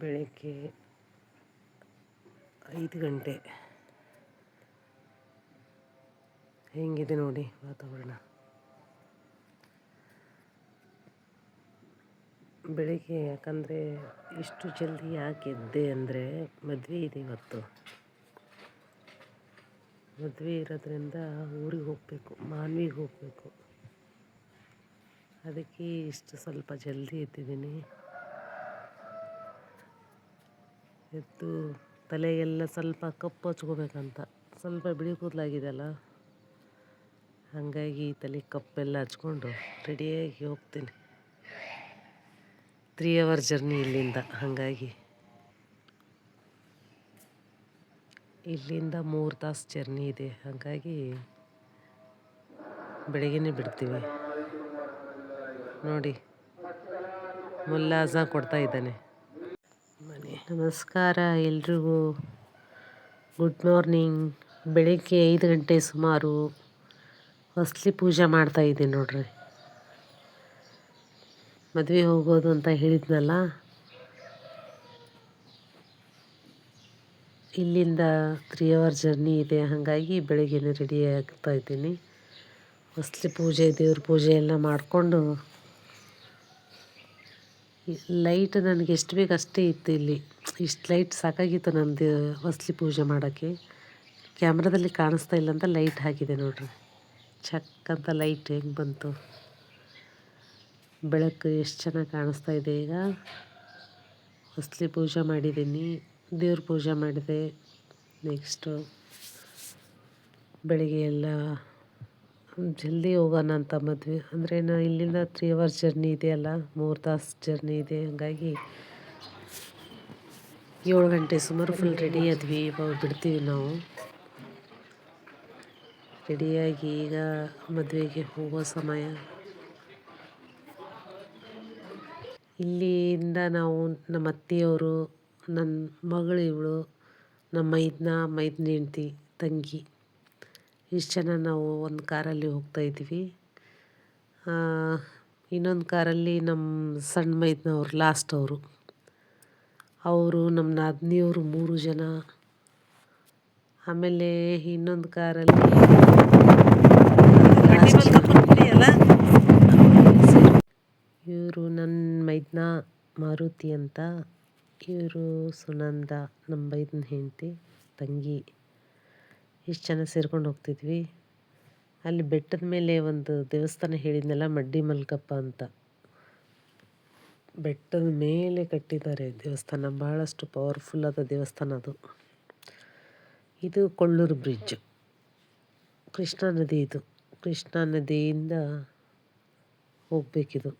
ಬೆಳಗ್ಗೆ ಐದು ಗಂಟೆ. ಹೆಂಗಿದೆ ನೋಡಿ ವಾತಾವರಣ? ಬೆಳಿಗ್ಗೆ ಯಾಕಂದರೆ ಇಷ್ಟು ಜಲ್ದಿ ಯಾಕೆ ಎದ್ದೆ ಅಂದರೆ ಮದುವೆ ಇದೆ ಇವತ್ತು. ಮದುವೆ ಇರೋದ್ರಿಂದ ಊರಿಗೆ ಹೋಗಬೇಕು, ಮಾನ್ವಿಗೆ ಹೋಗಬೇಕು. ಅದಕ್ಕೆ ಇಷ್ಟು ಸ್ವಲ್ಪ ಜಲ್ದಿ ಎದ್ದಿದ್ದೀನಿ. ಎದ್ದು ತಲೆಗೆಲ್ಲ ಸ್ವಲ್ಪ ಕಪ್ಪು ಹಚ್ಕೋಬೇಕಂತ. ಸ್ವಲ್ಪ ಬಿಳಿ ಕೂದಲಾಗಿದೆಯಲ್ಲ? ಹಾಗಾಗಿ ತಲೆ ಕಪ್ಪೆಲ್ಲ ಹಚ್ಕೊಂಡು ರೆಡಿಯಾಗಿ ಹೋಗ್ತೀನಿ. ತ್ರೀ ಅವರ್ ಜರ್ನಿ ಇಲ್ಲಿಂದ. ಹಾಗಾಗಿ ಇಲ್ಲಿಂದ ಮೂರು ತಾಸು ಜರ್ನಿ ಇದೆ. ಹಾಗಾಗಿ ಬೆಳಗ್ಗೆನೇ ಬಿಡ್ತೀವಿ. ನೋಡಿ, ಮುಲ್ಲಾಜ ಕೊಡ್ತಾ ಇದ್ದಾನೆ. ನಮಸ್ಕಾರ ಎಲ್ರಿಗೂ. ಗುಡ್ ಮಾರ್ನಿಂಗ್ ಬೆಳಗ್ಗೆ ಐದು ಗಂಟೆ ಸುಮಾರು ಹೊಸ್ಲಿ ಪೂಜೆ ಮಾಡ್ತಾ ಇದ್ದೀನಿ ನೋಡ್ರಿ. ಮದುವೆ ಹೋಗೋದು ಅಂತ ಹೇಳಿದ್ನಲ್ಲ? ಇಲ್ಲಿಂದ ತ್ರೀ ಅವರ್ ಜರ್ನಿ ಇದೆ. ಹಾಗಾಗಿ ಬೆಳಗ್ಗೆನೇ ರೆಡಿ ಆಗ್ತಾ ಇದ್ದೀನಿ. ಹೊಸ್ಲಿ ಪೂಜೆ, ದೇವ್ರ ಪೂಜೆ ಎಲ್ಲ ಮಾಡಿಕೊಂಡು ಲೈಟ್ ನನಗೆ ಎಷ್ಟು ಬೇಕು ಅಷ್ಟೇ ಇತ್ತು ಇಲ್ಲಿ. ಇಷ್ಟು ಲೈಟ್ ಸಾಕಾಗಿತ್ತು ನಂದು ಹೊಸ್ಲಿ ಪೂಜೆ ಮಾಡೋಕ್ಕೆ. ಕ್ಯಾಮ್ರಾದಲ್ಲಿ ಕಾಣಿಸ್ತಾ ಇಲ್ಲ ಅಂತ ಲೈಟ್ ಹಾಕಿದೆ ನೋಡ್ರಿ. ಚಕ್ ಅಂತ ಲೈಟ್ ಹೆಂಗೆ ಬಂತು. ಬೆಳಕು ಎಷ್ಟು ಚೆನ್ನಾಗಿ ಕಾಣಿಸ್ತಾ ಇದೆ ಈಗ. ಹೊಸ್ಲಿ ಪೂಜೆ ಮಾಡಿದ್ದೀನಿ, ದೇವ್ರ ಪೂಜೆ ಮಾಡಿದೆ. ನೆಕ್ಸ್ಟು ಬೆಳಿಗ್ಗೆ ಎಲ್ಲ ಜಲ್ದಿ ಹೋಗೋಣ ಅಂತ ಮದ್ವೆ. ಅಂದರೆ ನಾ ಇಲ್ಲಿಂದ ತ್ರೀ ಅವರ್ಸ್ ಜರ್ನಿ ಇದೆಯಲ್ಲ, ಮೂರು ತಾಸು ಜರ್ನಿ ಇದೆ. ಹಾಗಾಗಿ ಏಳು ಗಂಟೆ ಸುಮಾರು ಫುಲ್ ರೆಡಿ ಆದ್ವಿ. ಇವಾಗ ಬಿಡ್ತೀವಿ ನಾವು. ರೆಡಿಯಾಗಿ ಈಗ ಮದುವೆಗೆ ಹೋಗೋ ಸಮಯ. ಇಲ್ಲಿಂದ ನಾವು ನಮ್ಮ ಅತ್ತೆಯವರು ನನ್ನ ಮಗಳು ಇವಳು, ನಮ್ಮ ಮೈದ್ನ ಮೈದ್ನ ಹೆಂಡ್ತಿ, ತಂಗಿ. ಇಷ್ಟು ಜನ ನಾವು ಒಂದು ಕಾರಲ್ಲಿ ಹೋಗ್ತಾ ಇದ್ವಿ ಇನ್ನೊಂದು ಕಾರಲ್ಲಿ ನಮ್ಮ ಸಣ್ಣ ಮೈದ್ನವ್ರು ಲಾಸ್ಟ್ ಅವರು. ಅವರು ನಮ್ಮ ನಾದಿನಿಯವರು ಮೂರು ಜನ. ಆಮೇಲೆ ಇನ್ನೊಂದು ಕಾರಲ್ಲಿ ಇವರು ನನ್ನ ಮೈದ್ನ ಮಾರುತಿ ಅಂತ. ಇವರು ಸುನಂದ ನಮ್ಮ ಬೈದನ ಹೆಂಡತಿ, ತಂಗಿ. ಇಷ್ಟು ಜನ ಸೇರ್ಕೊಂಡು ಹೋಗ್ತಿದ್ವಿ. ಅಲ್ಲಿ ಬೆಟ್ಟದ ಮೇಲೆ ಒಂದು ದೇವಸ್ಥಾನ ಹೇಳಿದ್ನಲ್ಲ, ಮಡ್ಡಿ ಮಲ್ಕಪ್ಪ ಅಂತ. ಬೆಟ್ಟದ ಮೇಲೆ ಕಟ್ಟಿದ್ದಾರೆ ದೇವಸ್ಥಾನ. ಭಾಳಷ್ಟು ಪವರ್ಫುಲ್ ಆದ ದೇವಸ್ಥಾನ ಅದು. ಇದು ಕೊಳ್ಳೂರು ಬ್ರಿಡ್ಜ್ ಕೃಷ್ಣಾ ನದಿ ಇದು. ಕೃಷ್ಣಾ ನದಿಯಿಂದ ಹೋಗಬೇಕಿದು.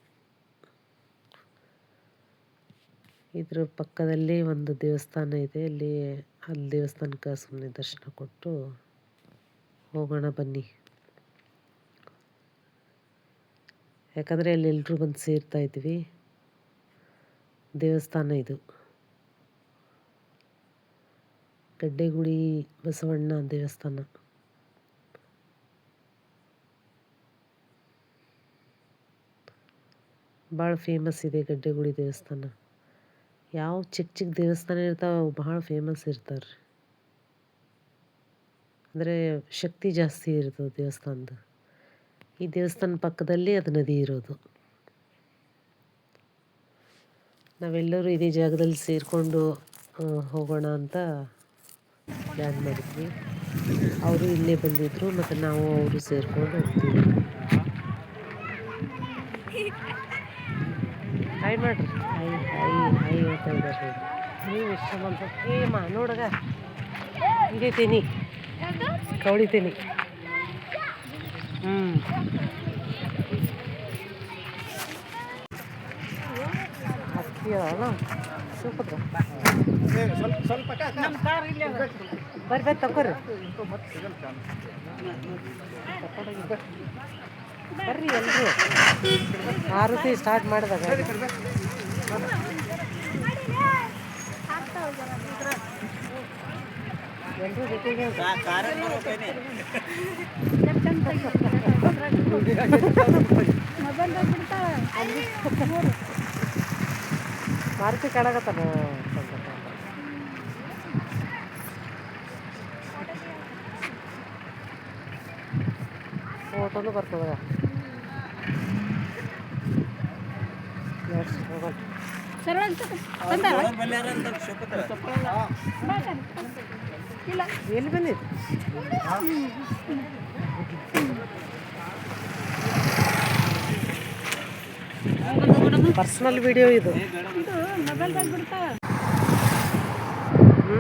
ಇದ್ರ ಪಕ್ಕದಲ್ಲೇ ಒಂದು ದೇವಸ್ಥಾನ ಇದೆ. ಅಲ್ಲಿ ಅಲ್ಲಿ ದೇವಸ್ಥಾನಕ್ಕೆ ಸುಮ್ಮನೆ ದರ್ಶನ ಕೊಟ್ಟು ಹೋಗೋಣ ಬನ್ನಿ. ಯಾಕಂದರೆ ಅಲ್ಲಿ ಎಲ್ಲರೂ ಬಂದು ಸೇರ್ತಾ ಇದ್ವಿ. ದೇವಸ್ಥಾನ ಇದು. ಗಡ್ಡೆಗುಡಿ ಬಸವಣ್ಣ ದೇವಸ್ಥಾನ. ಭಾಳ ಫೇಮಸ್ ಇದೆ ಗಡ್ಡೆಗುಡಿ ದೇವಸ್ಥಾನ. ಯಾವ ಚಿಕ್ಕ ಚಿಕ್ಕ ದೇವಸ್ಥಾನ ಇರ್ತಾವೆ ಅವು ಭಾಳ ಫೇಮಸ್ ಇರ್ತಾರೆ. ರೀ ಅಂದರೆ ಶಕ್ತಿ ಜಾಸ್ತಿ ಇರ್ತದೆ ದೇವಸ್ಥಾನದ. ಈ ದೇವಸ್ಥಾನ ಪಕ್ಕದಲ್ಲಿ ಅದು ನದಿ ಇರೋದು. ನಾವೆಲ್ಲರೂ ಇದೇ ಜಾಗದಲ್ಲಿ ಸೇರಿಕೊಂಡು ಹೋಗೋಣ ಅಂತ ಪ್ಲ್ಯಾನ್ ಮಾಡಿದ್ವಿ. ಅವರು ಇಲ್ಲೇ ಬಂದಿದ್ದರು ಮತ್ತು ನಾವು ಅವರು ಸೇರಿಕೊಂಡು ಹೋಗ್ತೀವಿ. ಹಾಯ್ ಮಾಡ್ರಿ ಹಾಯ್ ಹಾಯ್ ಹಾಯ್ ಹೇಳ್ತಾ ಇದ್ದಾರೆ. ನೀವು ಇಷ್ಟ ಬಂತ. ಏಮ ನೋಡಗ ಹಿಡಿತೀನಿ ಕವಳಿತೀನಿ ಹ್ಞೂ ಅಕ್ಕಿ ಅಲ್ಲ ಬರ್ಬೇಕು ತಗೋರಿ ಬರ್ರಿ ಎಲ್ಲರೂ ಆರತಿ ಸ್ಟಾರ್ಟ್ ಮಾಡಿದಾಗ. ಎಲ್ಲರೂ ಜೊತೆಗೆ ಮಾರುತಿ ಕಾಣಕತ್ತಾನ ಫೋಟೋನು ಬರ್ತದ ಎಲ್ಲಿ ಬಂದಿತ್ತು ಪರ್ಸ್ನಲ್ ವಿಡಿಯೋ ಇದು. ಇದು ಮೊಬೈಲ್ದಾಗ ಬಿಡ್ತಾವ ಹ್ಞೂ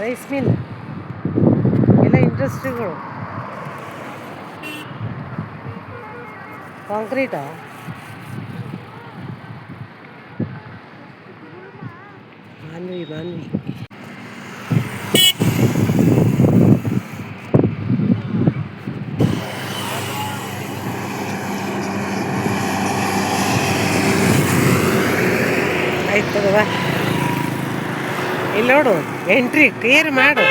ರೈಸ್ ಮಿಲ್. ಎಲ್ಲ ಇಂಡಸ್ಟ್ರಿಗಳು. ಕಾಂಕ್ರೀಟಾ? ಮಾನ್ವಿ ಮಾನ್ವಿ ಆಯ್ತು ತಗೋವಾ ಇಲ್ಲಿ ನೋಡು ಎಂಟ್ರಿ ಕ್ಲಿಯರ್ ಮಾಡು.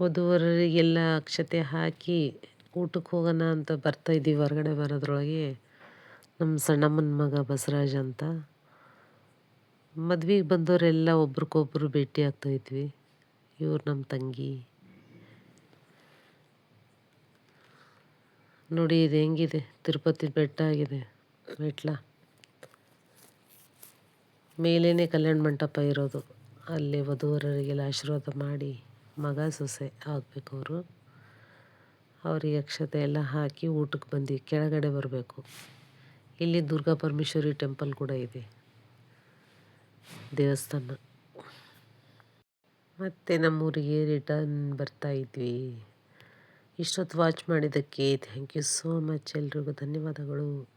ವಧುವರರಿಗೆಲ್ಲ ಅಕ್ಷತೆ ಹಾಕಿ ಊಟಕ್ಕೆ ಹೋಗೋಣ ಅಂತ ಬರ್ತಾ ಇದ್ದೀವಿ ಹೊರಗಡೆ ಬರೋದ್ರೊಳಗೆ. ನಮ್ಮ ಸಣ್ಣಮ್ಮನ ಮಗ ಬಸವರಾಜ್ ಅಂತ. ಮದ್ವೆಗೆ ಬಂದವರೆಲ್ಲ ಒಬ್ರಿಗೊಬ್ರು ಭೇಟಿ ಆಗ್ತಾಯಿದ್ವಿ ಇವ್ರು ನಮ್ಮ ತಂಗಿ. ನೋಡಿ ಇದು ಹೆಂಗಿದೆ? ತಿರುಪತಿ ಬೆಟ್ಟ ಆಗಿದೆ. ಮೆಟ್ಲ. ಮೇಲೇ ಕಲ್ಯಾಣ ಮಂಟಪ ಇರೋದು. ಅಲ್ಲಿ ವಧುವರರಿಗೆಲ್ಲ ಆಶೀರ್ವಾದ ಮಾಡಿ ಮಗ ಸೊಸೆ ಆಗಬೇಕು ಅವರು. ಅವರಿಗೆ ಅಕ್ಷತೆ ಎಲ್ಲ ಹಾಕಿ ಊಟಕ್ಕೆ ಬಂದು ಕೆಳಗಡೆ ಬರಬೇಕು. ಇಲ್ಲಿ ದುರ್ಗಾ ಪರಮೇಶ್ವರಿ ಟೆಂಪಲ್ ಕೂಡ ಇದೆ. ದೇವಸ್ಥಾನ. ಮತ್ತು ನಮ್ಮೂರಿಗೆ ರಿಟರ್ನ್ ಬರ್ತಾ ಇದ್ವಿ. ಇಷ್ಟೊತ್ತು ವಾಚ್ ಮಾಡಿದ್ದಕ್ಕೆ ಥ್ಯಾಂಕ್ ಯು ಸೋ ಮಚ್ ಎಲ್ರಿಗೂ ಧನ್ಯವಾದಗಳು.